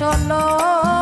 শোনো।